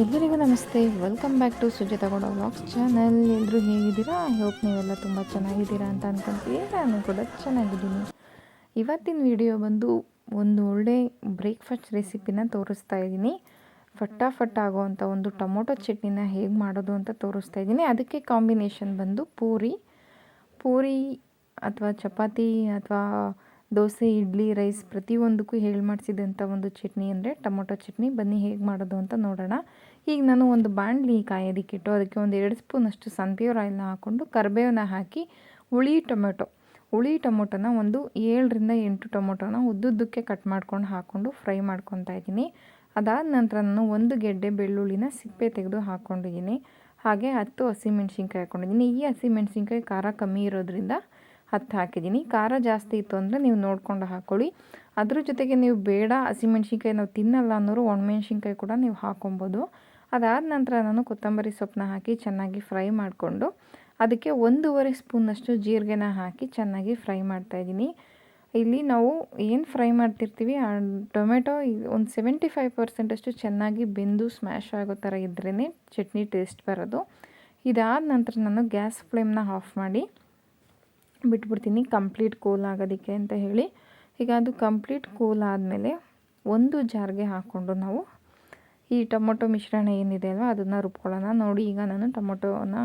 ಎಲ್ಲರಿಗೂ ನಮಸ್ತೆ. Welcome back to Sujata Gowda vlogs channel ಎಲ್ಲರೂ ಹೇಗಿದ್ದೀರಾ? ಐ ಹೋಪ್ ನೀವೆಲ್ಲ ತುಂಬ ಚೆನ್ನಾಗಿದ್ದೀರಾ ಅಂತ ಅನ್ಕೊಂತೀವಿ. ನಾನು ಕೂಡ ಚೆನ್ನಾಗಿದ್ದೀನಿ. ಇವತ್ತಿನ ವಿಡಿಯೋ ಬಂದು ಒಂದು ಒಳ್ಳೆ ಬ್ರೇಕ್ಫಾಸ್ಟ್ ರೆಸಿಪಿನ ತೋರಿಸ್ತಾ ಇದ್ದೀನಿ. ಫಟಾಫಟ್ ಆಗೋವಂಥ ಒಂದು ಟೊಮೊಟೊ ಚಟ್ನಿನ ಹೇಗೆ ಮಾಡೋದು ಅಂತ ತೋರಿಸ್ತಾ ಇದ್ದೀನಿ. ಅದಕ್ಕೆ ಕಾಂಬಿನೇಷನ್ ಬಂದು ಪೂರಿ. ಪೂರಿ ಅಥವಾ ಚಪಾತಿ ಅಥವಾ ದೋಸೆ, ಇಡ್ಲಿ, ರೈಸ್ ಪ್ರತಿಯೊಂದಕ್ಕೂ ಹೇಳಿ ಮಾಡಿಸಿದಂಥ ಒಂದು ಚಟ್ನಿ ಅಂದರೆ ಟೊಮೊಟೊ ಚಟ್ನಿ. ಬನ್ನಿ ಹೇಗೆ ಮಾಡೋದು ಅಂತ ನೋಡೋಣ. ಈಗ ನಾನು ಒಂದು ಬಾಣಲಿ ಕಾಯೋದಕ್ಕಿಟ್ಟು ಅದಕ್ಕೆ ಒಂದು ಎರಡು ಸ್ಪೂನಷ್ಟು ಸನ್ಪ್ಯೂರ್ ಆಯಿಲ್ನ ಹಾಕ್ಕೊಂಡು ಕರಿಬೇವನ್ನ ಹಾಕಿ ಹುಳಿ ಟೊಮೆಟೊ. ಹುಳಿ ಟೊಮೊಟೊನ ಒಂದು ಏಳರಿಂದ ಎಂಟು ಟೊಮೊಟೊನ ಉದ್ದುದ್ದಕ್ಕೆ ಕಟ್ ಮಾಡ್ಕೊಂಡು ಹಾಕ್ಕೊಂಡು ಫ್ರೈ ಮಾಡ್ಕೊತಾ ಇದ್ದೀನಿ. ಅದಾದ ನಂತರ ನಾನು ಒಂದು ಗೆಡ್ಡೆ ಬೆಳ್ಳುಳ್ಳಿನ ಸಿಪ್ಪೆ ತೆಗೆದು ಹಾಕ್ಕೊಂಡಿದ್ದೀನಿ ಹಾಗೆ ಹತ್ತು ಹಸಿಮೆಣ್ಸಿನ್ಕಾಯಿ ಹಾಕ್ಕೊಂಡಿದ್ದೀನಿ ಈ ಹಸಿಮೆಣ್ಸಿನ್ಕಾಯಿ ಖಾರ ಕಮ್ಮಿ ಇರೋದ್ರಿಂದ ಹತ್ತು ಹಾಕಿದ್ದೀನಿ. ಖಾರ ಜಾಸ್ತಿ ಇತ್ತು ಅಂದರೆ ನೀವು ನೋಡಿಕೊಂಡು ಹಾಕ್ಕೊಳ್ಳಿ ಅದ್ರ ಜೊತೆಗೆ ನೀವು ಬೇಡ ಹಸಿಮೆಣ್ಸಿನ್ಕಾಯಿ ನಾವು ತಿನ್ನಲ್ಲ ಅನ್ನೋರು ಒಣಮೆಣ್ಸಿನ್ಕಾಯಿ ಕೂಡ ನೀವು ಹಾಕೊಬೋದು. ಅದಾದ ನಂತರ ನಾನು ಕೊತ್ತಂಬರಿ ಸೊಪ್ಪನ್ನ ಹಾಕಿ ಚೆನ್ನಾಗಿ ಫ್ರೈ ಮಾಡಿಕೊಂಡು, ಅದಕ್ಕೆ ಒಂದೂವರೆ ಸ್ಪೂನಷ್ಟು ಜೀರಿಗೆನ ಹಾಕಿ ಚೆನ್ನಾಗಿ ಫ್ರೈ ಮಾಡ್ತಾಯಿದ್ದೀನಿ ಇಲ್ಲಿ ನಾವು ಏನು ಫ್ರೈ ಮಾಡ್ತಿರ್ತೀವಿ, ಆ ಟೊಮೆಟೊ ಒಂದು ಸೆವೆಂಟಿ ಫೈವ್ ಪರ್ಸೆಂಟಷ್ಟು ಚೆನ್ನಾಗಿ ಬೆಂದು ಸ್ಮ್ಯಾಶ್ ಆಗೋ ಥರ ಇದ್ರೇ ಚಟ್ನಿ ಟೇಸ್ಟ್ ಬರೋದು. ಇದಾದ ನಂತರ ನಾನು ಗ್ಯಾಸ್ ಫ್ಲೇಮ್ನ ಆಫ್ ಮಾಡಿ ಬಿಟ್ಬಿಡ್ತೀನಿ ಕಂಪ್ಲೀಟ್ ಕೂಲ್ ಆಗೋದಕ್ಕೆ ಅಂತ ಹೇಳಿ. ಈಗ ಅದು ಕಂಪ್ಲೀಟ್ ಕೂಲ್ ಆದಮೇಲೆ ಒಂದು ಜಾರ್ಗೆ ಹಾಕ್ಕೊಂಡು ನಾವು ಈ ಟೊಮೊಟೊ ಮಿಶ್ರಣ ಏನಿದೆ ಅಲ್ವ, ಅದನ್ನು ರುಬ್ಕೊಳ್ಳೋಣ. ನೋಡಿ, ಈಗ ನಾನು ಟೊಮೊಟೊನ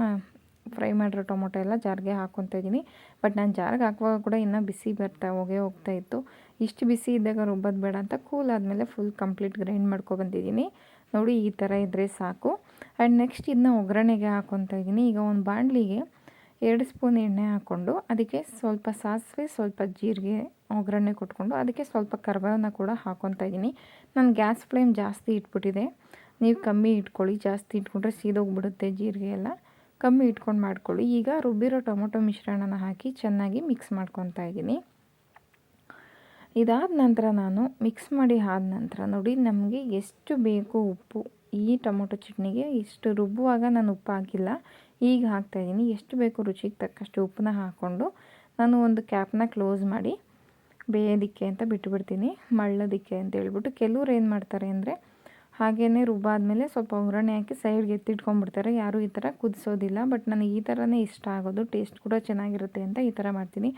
ಫ್ರೈ ಮಾಡಿರೋ ಟೊಮೊಟೊ ಎಲ್ಲ ಜಾರ್ಗೆ ಹಾಕ್ಕೊತಾ ಇದ್ದೀನಿ. ಬಟ್ ನಾನು ಜಾರ್ಗೆ ಹಾಕುವಾಗ ಕೂಡ ಇನ್ನೂ ಬಿಸಿ ಬರ್ತಾ ಹೋಗೇ ಹೋಗ್ತಾ ಇತ್ತು. ಇಷ್ಟು ಬಿಸಿ ಇದ್ದಾಗ ರುಬ್ಬೋದು ಬೇಡ ಅಂತ ಕೂಲ್ ಆದಮೇಲೆ ಫುಲ್ ಕಂಪ್ಲೀಟ್ ಗ್ರೈಂಡ್ ಮಾಡ್ಕೊಬಂದಿದ್ದೀನಿ ನೋಡಿ, ಈ ಥರ ಇದ್ದರೆ ಸಾಕು. ಆ್ಯಂಡ್ ನೆಕ್ಸ್ಟ್ ಇದನ್ನ ಒಗ್ಗರಣೆಗೆ ಹಾಕ್ಕೊತಾ ಇದ್ದೀನಿ. ಈಗ ಒಂದು ಬಾಣಲಿಗೆ ಎರಡು ಸ್ಪೂನ್ ಎಣ್ಣೆ ಹಾಕ್ಕೊಂಡು ಅದಕ್ಕೆ ಸ್ವಲ್ಪ ಸಾಸಿವೆ, ಸ್ವಲ್ಪ ಜೀರಿಗೆ, ಒಗ್ಗರಣೆ ಕೊಟ್ಕೊಂಡು ಅದಕ್ಕೆ ಸ್ವಲ್ಪ ಕರ್ಬೇವನ್ನ ಕೂಡ ಹಾಕ್ಕೊತಾ ಇದ್ದೀನಿ. ನಾನು ಗ್ಯಾಸ್ ಫ್ಲೇಮ್ ಜಾಸ್ತಿ ಇಟ್ಬಿಟ್ಟಿದೆ. ನೀವು ಕಮ್ಮಿ ಇಟ್ಕೊಳ್ಳಿ, ಜಾಸ್ತಿ ಇಟ್ಕೊಂಡ್ರೆ ಸೀದೋಗ್ಬಿಡುತ್ತೆ ಜೀರಿಗೆ ಎಲ್ಲ. ಕಮ್ಮಿ ಇಟ್ಕೊಂಡು ಮಾಡ್ಕೊಳ್ಳಿ. ಈಗ ರುಬ್ಬಿರೋ ಟೊಮೊಟೊ ಮಿಶ್ರಣನ ಹಾಕಿ ಚೆನ್ನಾಗಿ ಮಿಕ್ಸ್ ಮಾಡ್ಕೊತಾ ಇದ್ದೀನಿ. ಇದಾದ ನಂತರ ನಾನು ಮಿಕ್ಸ್ ಮಾಡಿ ಆದ ನಂತರ ನೋಡಿ ನಮಗೆ ಎಷ್ಟು ಬೇಕು ಉಪ್ಪು. ಈ ಟೊಮೊಟೊ ಚಟ್ನಿಗೆ ಇಷ್ಟು ರುಬ್ಬುವಾಗ ನಾನು ಉಪ್ಪು ಹಾಕಿಲ್ಲ ಈಗ ಹಾಕ್ತಾಯಿದ್ದೀನಿ ಎಷ್ಟು ಬೇಕು ರುಚಿಗೆ ತಕ್ಕಷ್ಟು ಉಪ್ಪನ್ನ ಹಾಕ್ಕೊಂಡು ನಾನು ಒಂದು ಕ್ಯಾಪ್ನ ಕ್ಲೋಸ್ ಮಾಡಿ ಬೇಯೋದಿಕ್ಕೆ ಅಂತ ಬಿಟ್ಟುಬಿಡ್ತೀನಿ ಮಳ್ಳೋದಿಕ್ಕೆ ಅಂತ ಹೇಳ್ಬಿಟ್ಟು ಕೆಲವ್ರು ಏನು ಮಾಡ್ತಾರೆ ಅಂದರೆ ಹಾಗೇ ರುಬ್ಬಾದ್ಮೇಲೆ ಸ್ವಲ್ಪ ಒಗ್ಗರಣೆ ಹಾಕಿ ಸೈಡ್ಗೆ ಎತ್ತಿಟ್ಕೊಂಡ್ಬಿಡ್ತಾರೆ. ಯಾರೂ ಈ ಥರ ಕುದಿಸೋದಿಲ್ಲ, ಬಟ್ ನನಗೆ ಈ ಥರನೇ ಇಷ್ಟ ಆಗೋದು. ಟೇಸ್ಟ್ ಕೂಡ ಚೆನ್ನಾಗಿರುತ್ತೆ ಅಂತ ಈ ಥರ ಮಾಡ್ತೀನಿ.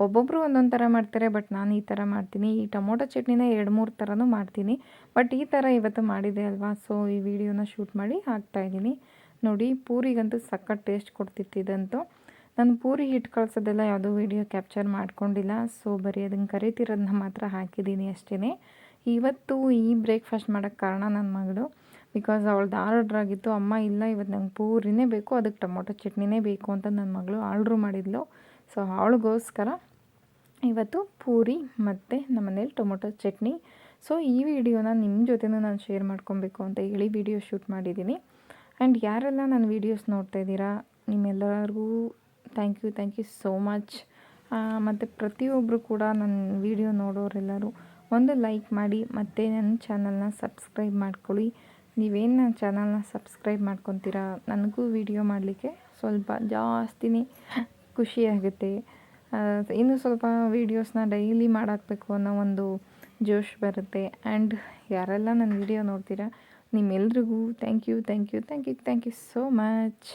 ಒಬ್ಬೊಬ್ಬರು ಒಂದೊಂದು ಥರ ಮಾಡ್ತಾರೆ, ಬಟ್ ನಾನು ಈ ಥರ ಮಾಡ್ತೀನಿ. ಈ ಟೊಮೊಟೊ ಚಟ್ನಿನ ಎರಡು ಮೂರು ಥರನೂ ಮಾಡ್ತೀನಿ. ಬಟ್ ಈ ಥರ ಇವತ್ತು ಮಾಡಿದೆ ಅಲ್ವಾ? ಸೊ, ಈ ವಿಡಿಯೋನ ಶೂಟ್ ಮಾಡಿ ಹಾಕ್ತಾಯಿದ್ದೀನಿ ನೋಡಿ, ಪೂರಿಗಂತೂ ಸಖತ್ ಟೇಸ್ಟ್ ಕೊಡ್ತಿತ್ತು ಇದಂತೂ. ನಾನು ಪೂರಿ ಹಿಟ್ಟು ಕಳ್ಸೋದೆಲ್ಲ ಯಾವುದೋ ವಿಡಿಯೋ ಕ್ಯಾಪ್ಚರ್ ಮಾಡ್ಕೊಂಡಿಲ್ಲ. ಸೊ, ಬರೀ ಅದನ್ನು ಕರಿತಿರೋದನ್ನ ಮಾತ್ರ ಹಾಕಿದ್ದೀನಿ ಅಷ್ಟೇ ಇವತ್ತು ಈ ಬ್ರೇಕ್ಫಾಸ್ಟ್ ಮಾಡೋಕ್ಕೆ ಕಾರಣ ನನ್ನ ಮಗಳು. ಬಿಕಾಸ್ ಅವಳ್ದು ಆರ್ಡ್ರ್ ಆಗಿತ್ತು ಅಮ್ಮ ಇಲ್ಲ ಇವತ್ತು ನಂಗೆ ಪೂರಿನೇ ಬೇಕು ಅದಕ್ಕೆ ಟೊಮೊಟೊ ಚಟ್ನಿನೇ ಬೇಕು ಅಂತ ನನ್ನ ಮಗಳು ಆರ್ಡ್ರ್ ಮಾಡಿದ್ಲು. ಸೊ ಅವಳಿಗೋಸ್ಕರ ಇವತ್ತು ಪೂರಿ ಮತ್ತು ನಮ್ಮ ಮನೇಲಿ ಟೊಮೊಟೊ ಚಟ್ನಿ. ಸೊ ಈ ವಿಡಿಯೋನ ನಿಮ್ಮ ಜೊತೆನೂ ನಾನು ಶೇರ್ ಮಾಡ್ಕೊಬೇಕು ಅಂತ ಹೇಳಿ ವಿಡಿಯೋ ಶೂಟ್ ಮಾಡಿದ್ದೀನಿ ಆ್ಯಂಡ್ ಯಾರೆಲ್ಲ ನನ್ನ ವೀಡಿಯೋಸ್ ನೋಡ್ತಾ ಇದ್ದೀರಾ, ನಿಮ್ಮೆಲ್ಲರಿಗೂ thank you thank you so much ಮತ್ತು ಪ್ರತಿಯೊಬ್ಬರು ಕೂಡ ನನ್ನ ವೀಡಿಯೋ ನೋಡೋರೆಲ್ಲರೂ ಒಂದು ಲೈಕ್ ಮಾಡಿ ಮತ್ತು ನನ್ನ ಚಾನಲ್ನ ಸಬ್ಸ್ಕ್ರೈಬ್ ಮಾಡ್ಕೊಳ್ಳಿ. ನೀವೇನು ನನ್ನ ಚಾನಲ್ನ ಸಬ್ಸ್ಕ್ರೈಬ್ ಮಾಡ್ಕೊತೀರಾ? ನನಗೂ ವಿಡಿಯೋ ಮಾಡಲಿಕ್ಕೆ ಸ್ವಲ್ಪ ಜಾಸ್ತಿನೇ ಖುಷಿಯಾಗುತ್ತೆ ಇನ್ನು ಸ್ವಲ್ಪ ವೀಡಿಯೋಸ್ನ ಡೈಲಿ ಮಾಡಾಕಬೇಕು ಅನ್ನೋ ಒಂದು ಜೋಶ್ ಬರುತ್ತೆ. ಆ್ಯಂಡ್ ಯಾರೆಲ್ಲ ನನ್ನ ವಿಡಿಯೋ ನೋಡ್ತೀರಾ, ನಿಮ್ಮೆಲ್ರಿಗೂ thank you thank you thank you thank you so much